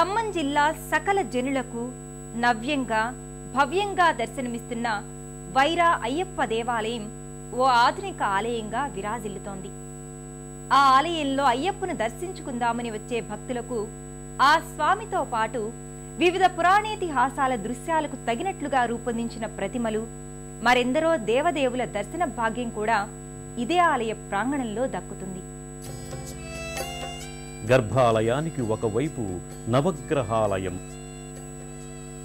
ఖమ్మం జిల్లా సకల జనులకు నవ్యంగా భవ్యంగా దర్శనమిస్తున్న వైరా అయ్యప్ప దేవాలయం ఓ ఆధునిక ఆలయంగా విరాజిల్లుతోంది. ఆ ఆలయంలో అయ్యప్పను దర్శించుకుందామని వచ్చే భక్తులకు ఆ స్వామితో పాటు వివిధ పురాణేతిహాసాల దృశ్యాలకు తగినట్లుగా రూపొందించిన ప్రతిమలు మరెందరో దేవదేవుల దర్శన భాగ్యం కూడా ఇదే ఆలయ ప్రాంగణంలో దక్కుతుంది. గర్భాలయానికి ఒకవైపు నవగ్రహాలయం.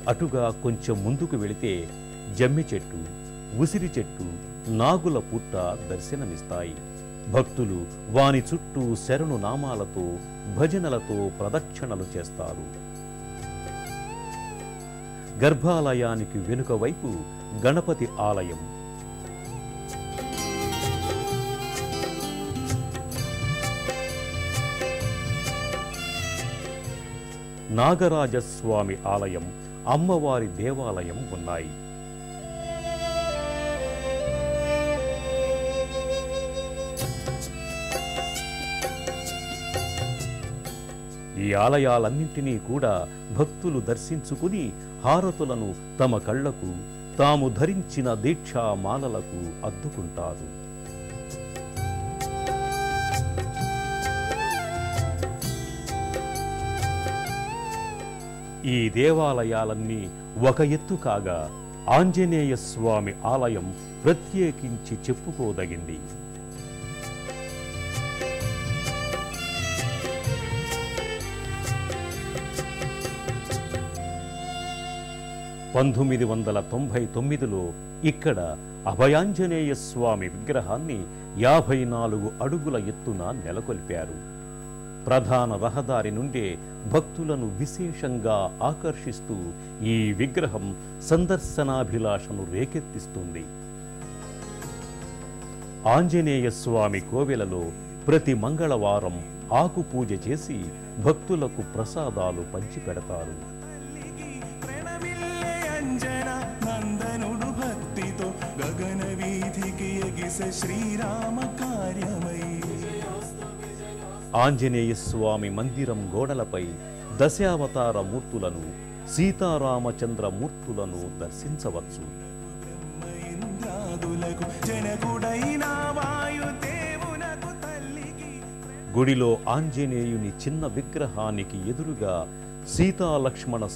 అటుగా కొంచెం ముందుకు వెళితే జమ్మి చెట్టు ఉసిరి చెట్టు నాగుల పుట్ట దర్శనమిస్తాయి. భక్తులు వాని చుట్టూ శరణు నామాలతో భజనలతో ప్రదక్షిణలు చేస్తారు. గర్భాలయానికి వెనుక వైపు గణపతి ఆలయం. నాగరాజస్వామి ఆలయం అమ్మవారి దేవాలయం ఉన్నాయి. ఈ ఆలయాలన్నింటినీ కూడా భక్తులు దర్శించుకుని హారతులను తమ కళ్ళకు తాము ధరించిన దీక్షామాలలకు అద్దుకుంటారు. ఈ దేవాలయాలన్నీ ఒక ఎత్తు కాగా ఆంజనేయ స్వామి ఆలయం ప్రత్యేకించి చెప్పుకోదగింది. పంతొమ్మిది వందల తొంభై తొమ్మిదిలో ఇక్కడ అభయాంజనేయ స్వామి విగ్రహాన్ని యాభై నాలుగు అడుగుల ఎత్తున నెలకొల్పారు. ప్రధాన రహదారి నుండే భక్తులను విశేషంగా ఆకర్షిస్తూ ఈ విగ్రహం సందర్శనాభిలాషను రేకెత్తిస్తుంది. ఆంజనేయ స్వామి కోవెలలో ప్రతి మంగళవారం ఆకు పూజ చేసి భక్తులకు ప్రసాదాలు పంచిపెడతారు. నందనుడు భక్తితో గగన వీధికి ఎగిస శ్రీరామ కార్యమై ఆంజనేయ స్వామి మందిరం గోడలపై దశావతార మూర్తులను సీతారామచంద్ర మూర్తులను దర్శించవచ్చు. గుడిలో ఆంజనేయుని చిన్న విగ్రహానికి ఎదురుగా సీతాలక్ష్మణ